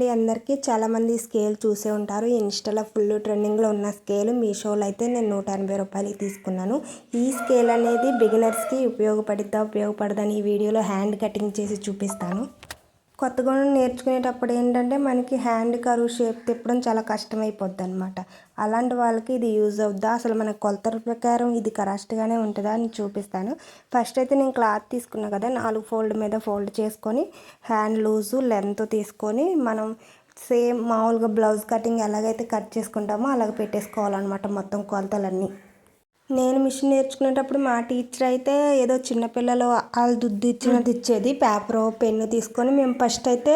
అండి అందరికీ చాలామంది స్కేల్ చూసే ఉంటారు. ఇన్స్టాలో ఫుల్ ట్రెండింగ్లో ఉన్న స్కేల్ మీషోలో అయితే నేను నూట ఎనభై రూపాయలకి తీసుకున్నాను. ఈ స్కేల్ అనేది బిగినర్స్కి ఉపయోగపడిద్దా ఉపయోగపడదని ఈ వీడియోలో హ్యాండ్ కటింగ్ చేసి చూపిస్తాను. కొత్తగా నేర్చుకునేటప్పుడు ఏంటంటే మనకి హ్యాండ్ కరువు షేప్ తిప్పడం చాలా కష్టమైపోద్ది అనమాట అలాంటి వాళ్ళకి ఇది యూజ్ అవుద్దా? అసలు మన కొలతల ప్రకారం ఇది కరెక్ట్గానే ఉంటుందా అని చూపిస్తాను. ఫస్ట్ అయితే నేను క్లాత్ తీసుకున్నా కదా నాలుగు ఫోల్డ్ మీద ఫోల్డ్ చేసుకొని హ్యాండ్ లూజు లెంత్ తీసుకొని మనం సేమ్ మామూలుగా బ్లౌజ్ కటింగ్ ఎలాగైతే కట్ చేసుకుంటామో అలాగ పెట్టేసుకోవాలన్నమాట మొత్తం కొలతలన్నీ. నేను మిషన్ నేర్చుకునేటప్పుడు మా టీచర్ అయితే ఏదో చిన్నపిల్లలు వాళ్ళు దుద్దు ఇచ్చినది ఇచ్చేది పేపర్ పెన్ను తీసుకొని మేము ఫస్ట్ అయితే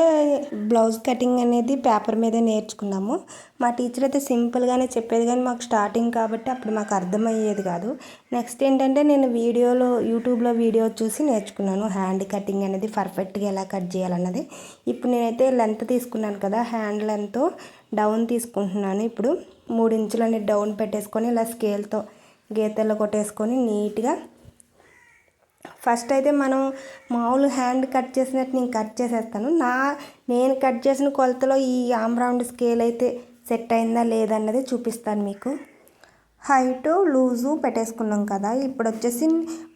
బ్లౌజ్ కటింగ్ అనేది పేపర్ మీదే నేర్చుకున్నాము. మా టీచర్ అయితే సింపుల్గానే చెప్పేది కానీ మాకు స్టార్టింగ్ కాబట్టి అప్పుడు మాకు అర్థమయ్యేది కాదు. నెక్స్ట్ ఏంటంటే నేను వీడియోలో యూట్యూబ్లో వీడియో చూసి నేర్చుకున్నాను. హ్యాండ్ కటింగ్ అనేది పర్ఫెక్ట్గా ఎలా కట్ చేయాలన్నది. ఇప్పుడు నేనైతే లెంత్ తీసుకున్నాను కదా హ్యాండ్ లెంత్ డౌన్ తీసుకుంటున్నాను. ఇప్పుడు మూడు ఇంచులని డౌన్ పెట్టేసుకొని ఇలా స్కేల్తో గీతలు కొట్టేసుకొని నీట్గా. ఫస్ట్ అయితే మనం మామూలు హ్యాండ్ కట్ చేసినట్టు నేను కట్ చేసేస్తాను. నా నేను కట్ చేసిన కొలతలో ఈ ఆమ్ రౌండ్ స్కేల్ అయితే సెట్ అయిందా లేదన్నది చూపిస్తాను మీకు. హైట్ లూజు పెట్టేసుకున్నాం కదా. ఇప్పుడు వచ్చేసి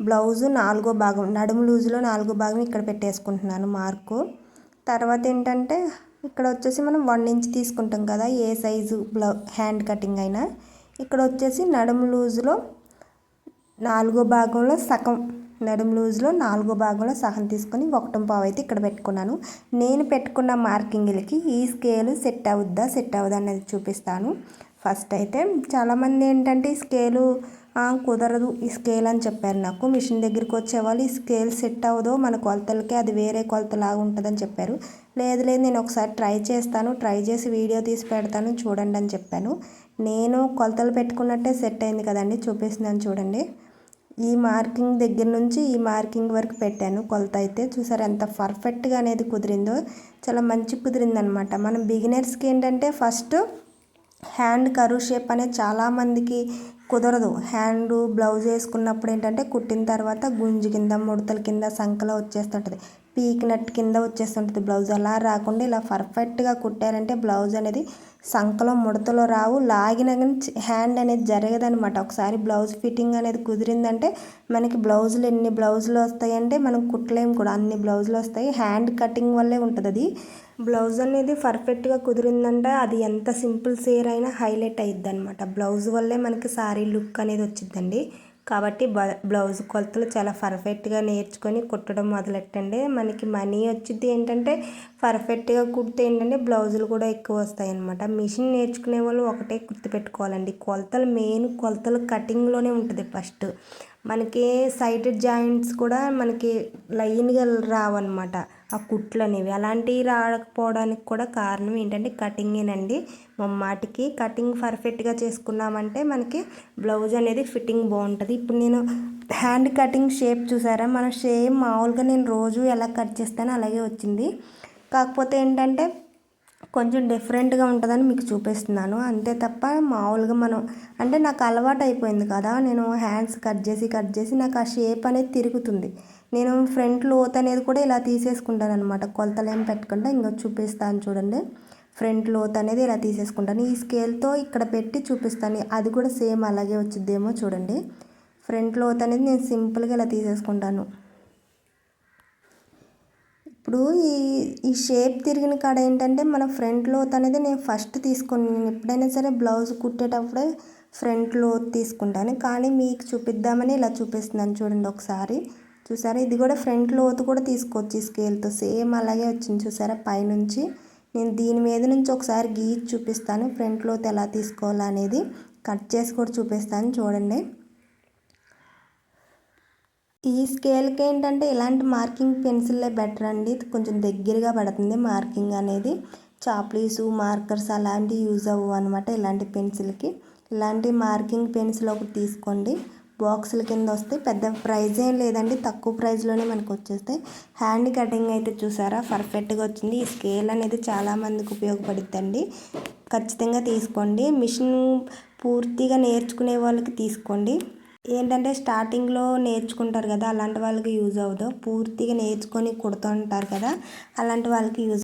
బ్లౌజు నాలుగో భాగం నడుము లూజులో నాలుగో భాగం ఇక్కడ పెట్టేసుకుంటున్నాను మార్కు. తర్వాత ఏంటంటే ఇక్కడ వచ్చేసి మనం వన్ ఇంచ్ తీసుకుంటాం కదా ఏ సైజు బ్లౌ హ్యాండ్ కటింగ్ అయినా. ఇక్కడ వచ్చేసి నడుము లూజులో నాలుగో భాగంలో సగం నడుము లూజ్లో నాలుగో భాగంలో సగం తీసుకొని ఒకటం పావు అయితే ఇక్కడ పెట్టుకున్నాను. నేను పెట్టుకున్న మార్కింగ్లకి ఈ స్కేలు సెట్ అవుద్దా సెట్ అవుద్దా అనేది చూపిస్తాను. ఫస్ట్ అయితే చాలామంది ఏంటంటే స్కేలు కుదరదు ఈ స్కేల్ అని చెప్పారు నాకు. మిషన్ దగ్గరికి వచ్చేవాళ్ళు ఈ స్కేల్ సెట్ అవ్వదో మన కొలతలకి అది వేరే కొలతలాగా ఉంటుందని చెప్పారు. లేదు లేదు నేను ఒకసారి ట్రై చేస్తాను ట్రై చేసి వీడియో తీసి పెడతాను చూడండి అని చెప్పాను. నేను కొలతలు పెట్టుకున్నట్టే సెట్ అయింది కదండి చూపిస్తున్నాను చూడండి. ఈ మార్కింగ్ దగ్గర నుంచి ఈ మార్కింగ్ వరకు పెట్టాను కొలత అయితే. చూసారు ఎంత పర్ఫెక్ట్గా అనేది కుదిరిందో. చాలా మంచి కుదిరిందనమాట మనం బిగినర్స్కి ఏంటంటే ఫస్ట్ హ్యాండ్ కరువు షేప్ అనేది చాలామందికి కుదరదు. హ్యాండ్ బ్లౌజ్ వేసుకున్నప్పుడు ఏంటంటే కుట్టిన తర్వాత గుంజు కింద ముడతల కింద సంకలో వచ్చేస్తుంటుంది. పీక్ నట్ కింద వచ్చేస్తుంటుంది బ్లౌజ్. అలా రాకుండా ఇలా పర్ఫెక్ట్గా కుట్టారంటే బ్లౌజ్ అనేది సంకలో ముడతలో రావు. లాగిన కానీ హ్యాండ్ అనేది జరగదనమాట ఒకసారి బ్లౌజ్ ఫిట్టింగ్ అనేది కుదిరిందంటే మనకి బ్లౌజులు ఎన్ని బ్లౌజులు వస్తాయంటే మనం కుట్టలేము కూడా. అన్ని బ్లౌజులు వస్తాయి. హ్యాండ్ కటింగ్ వల్లే ఉంటుంది అది. బ్లౌజ్ అనేది పర్ఫెక్ట్గా కుదిరిందంటే. అది ఎంత సింపుల్ సేర్ అయినా హైలైట్ అయ్యిద్ది అనమాట బ్లౌజ్ వల్లే మనకి సారీ లుక్ అనేది వచ్చిందండి కాబట్టి బ్లౌజ్ కొలతలు చాలా పర్ఫెక్ట్గా నేర్చుకొని కుట్టడం మొదలెట్టండి. మనకి మనీ వచ్చింది ఏంటంటే పర్ఫెక్ట్గా కుడితే ఏంటంటే బ్లౌజులు కూడా ఎక్కువ వస్తాయి అనమాట మిషన్ నేర్చుకునే వాళ్ళు ఒకటే గుర్తుపెట్టుకోవాలండి. కొలతలు మెయిన్ కొలతలు కటింగ్లోనే ఉంటుంది ఫస్ట్. మనకి సైడెడ్ జాయింట్స్ కూడా మనకి లైన్గా రావన్నమాట. ఆ కుట్లు అనేవి అలాంటివి రాకపోవడానికి కూడా కారణం ఏంటంటే కటింగేనండి. మాటికి కటింగ్ పర్ఫెక్ట్గా చేసుకున్నామంటే మనకి బ్లౌజ్ అనేది ఫిట్టింగ్ బాగుంటుంది. ఇప్పుడు నేను హ్యాండ్ కటింగ్ షేప్ చూసారా? మన షేప్ మామూలుగా నేను రోజు ఎలా కట్ చేస్తానో అలాగే వచ్చింది. కాకపోతే ఏంటంటే కొంచెం డిఫరెంట్గా ఉంటుందని మీకు చూపిస్తున్నాను. అంతే తప్ప మామూలుగా మనం అంటే నాకు అలవాటు అయిపోయింది కదా నేను హ్యాండ్స్ కట్ చేసి కట్ చేసి నాకు ఆ షేప్ అనేది తిరుగుతుంది. నేను ఫ్రంట్ లోత్ అనేది కూడా ఇలా తీసేసుకుంటాను అనమాట కొలతలు ఏం పెట్టకుండా ఇంకా చూపిస్తాను చూడండి. ఫ్రంట్ లోత్ అనేది ఇలా తీసేసుకుంటాను. ఈ స్కేల్తో ఇక్కడ పెట్టి చూపిస్తాను. అది కూడా సేమ్ అలాగే వచ్చిద్దేమో చూడండి. ఫ్రంట్ లోత్ అనేది నేను సింపుల్గా ఇలా తీసేసుకుంటాను. ఇప్పుడు ఈ ఈ షేప్ తిరిగిన కాడ ఏంటంటే మన ఫ్రంట్ లోత్ అనేది నేను ఫస్ట్ తీసుకొని నేను ఎప్పుడైనా సరే బ్లౌజ్ కుట్టేటప్పుడే ఫ్రంట్ లోత్ తీసుకుంటాను. కానీ మీకు చూపిద్దామని ఇలా చూపిస్తున్నాను చూడండి ఒకసారి. చూసారా? ఇది కూడా ఫ్రంట్ లోతు కూడా తీసుకోవచ్చు స్కేల్తో సేమ్ అలాగే వచ్చింది చూసారా? పైనుంచి నేను దీని మీద నుంచి ఒకసారి గీచి చూపిస్తాను. ఫ్రంట్ లోతు ఎలా తీసుకోవాలనేది. కట్ చేసి కూడా చూపిస్తాను చూడండి. ఈ స్కేల్కి ఏంటంటే ఇలాంటి మార్కింగ్ పెన్సిల్లే బెటర్ అండి. కొంచెం దగ్గరగా పడుతుంది మార్కింగ్ అనేది. చాప్లీసు మార్కర్స్ అలాంటివి యూజ్ అవ్వవు అనమాట ఇలాంటి పెన్సిల్కి. ఇలాంటి మార్కింగ్ పెన్సిల్ ఒకటి తీసుకోండి. బాక్సుల కింద వస్తే పెద్ద ప్రైజ్ ఏం లేదండి. తక్కువ ప్రైస్లోనే మనకు వచ్చేస్తాయి. హ్యాండ్ కటింగ్ అయితే చూసారా? పర్ఫెక్ట్గా వచ్చింది. ఈ స్కేల్ అనేది చాలామందికి ఉపయోగపడుద్దండి ఖచ్చితంగా తీసుకోండి. మిషన్ పూర్తిగా నేర్చుకునే వాళ్ళకి తీసుకోండి. ఏంటంటే స్టార్టింగ్లో నేర్చుకుంటారు కదా అలాంటి వాళ్ళకి యూజ్ అవ్వదు. పూర్తిగా నేర్చుకొని కుడుతూ ఉంటారు కదా అలాంటి వాళ్ళకి యూజ్